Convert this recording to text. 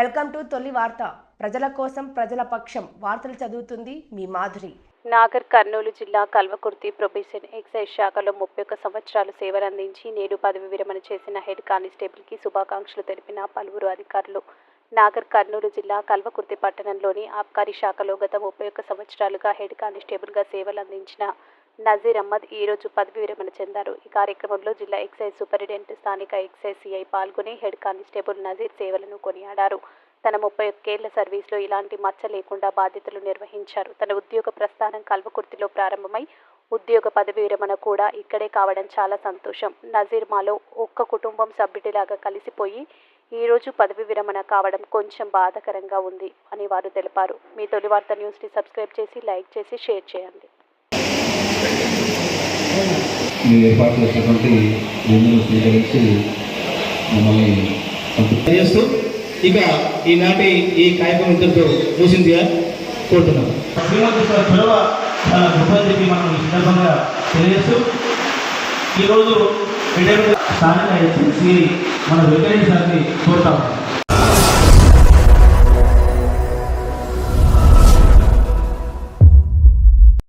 Welcome to తొలి వార్త. ప్రజల కోసం ప్రజల పక్షం వార్తలు చదువుతుంది మీ మాధురి. నాగర్ కర్నూలు జిల్లా కల్వకుర్తి ప్రొబేషన్ ఎక్సైజ్ శాఖలో ముప్పై ఒక్క సంవత్సరాలు సేవలందించి నేడు పదవి విరమణ చేసిన హెడ్ కానిస్టేబుల్కి శుభాకాంక్షలు తెలిపిన పలువురు అధికారులు. నాగర్ కర్నూలు జిల్లా కల్వకుర్తి పట్టణంలోని ఆబ్కారీ శాఖలో గత ముప్పై ఒక్క సంవత్సరాలుగా హెడ్ కానిస్టేబుల్గా సేవలు అందించిన నజీర్ అహ్మద్ ఈ రోజు పదవి విరమణ చెందారు. ఈ కార్యక్రమంలో జిల్లా ఎక్సైజ్ సూపరింటెండెంట్ స్థానిక ఎక్సైజ్ సిఐ పాల్గొని హెడ్ కానిస్టేబుల్ నజీర్ సేవలను కొనియాడారు. తన ముప్పై ఒక్కేళ్ళ సర్వీస్లో ఇలాంటి మచ్చ లేకుండా బాధ్యతలు నిర్వహించారు. తన ఉద్యోగ ప్రస్థానం కల్వకుర్తిలో ప్రారంభమై ఉద్యోగ పదవి విరమణ కూడా ఇక్కడే కావడం చాలా సంతోషం. నజీర్ మాలో ఒక్క కుటుంబం సభ్యుడిలాగా కలిసిపోయి ఈ రోజు పదవి విరమణ కావడం కొంచెం బాధాకరంగా ఉంది అని వారు తెలిపారు. మీ తొలి వార్త న్యూస్ని సబ్స్క్రైబ్ చేసి లైక్ చేసి షేర్ చేయండి. మీరు ఏర్పాటు చేసినటువంటి విందును స్వీకరించి మమ్మల్ని తెలియజేస్తూ ఇక ఈనాటి ఈ కార్యక్రమం ఇంతటితో ముగిసిందిగా కోరుతున్నాం. శ్రీమంతుల చొరవ చాలా చెప్పి మనం ఈ సందర్భంగా తెలియజేస్తూ ఈరోజు స్థానిక ఎస్ఎస్సి మన వెంకటేశ్వర సార్ని కోరుతాం